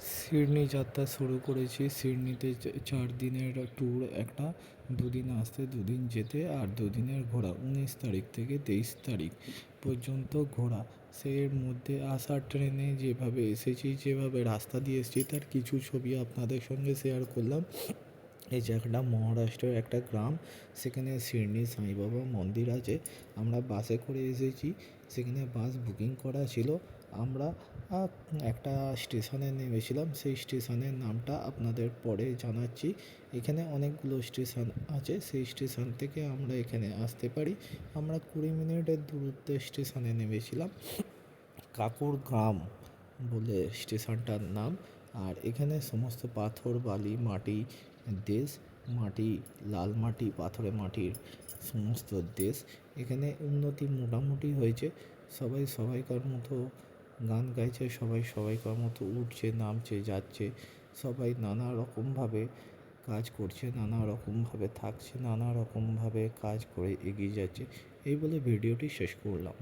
Sydney যাত্রা শুরু করেছি। সিডনিতে চার দিনের ট্যুর একটা দুদিন আসতে, দুদিন যেতে আর দুদিনের ঘোরা। উনিশ তারিখ থেকে তেইশ তারিখ পর্যন্ত ঘোরা। সের মধ্যে আসার ট্রেনে যেভাবে এসেছি, যেভাবে রাস্তা দিয়ে এসেছি, তার কিছু ছবি আপনাদের সঙ্গে শেয়ার করলাম। এই জায়গাটা মহারাষ্ট্রের একটা গ্রাম। সেখানে সিডনি সাই বাবা মন্দির আছে। আমরা বাসে করে এসেছি। সেখানে বাস বুকিং করা ছিল। আমরা একটা স্টেশনে নেমেছিলাম। সেই স্টেশনের নামটা আপনাদের পরে জানাচ্ছি। এখানে অনেকগুলো স্টেশন আছে। সেই স্টেশন থেকে আমরা এখানে আসতে পারি। আমরা কুড়ি মিনিটের দূরত্বে স্টেশনে নেমেছিলাম। কাকুর গ্রাম বলে স্টেশনটার নাম। আর এখানে সমস্ত পাথর, বালি, মাটি, দেশ, মাটি, লাল মাটি পাথরে মাটির সমস্ত দেশ এখানে উন্নতি মোটামুটি হয়েছে। সবাই সবাইকার মতো গান গাইছে, সবাই সবাইকার মতো উঠছে, নামছে, যাচ্ছে, সবাই নানা রকমভাবে কাজ করছে, নানা রকমভাবে থাকছে, নানা রকমভাবে কাজ করে এগিয়ে যাচ্ছে। এই বলে ভিডিওটি শেষ করলাম।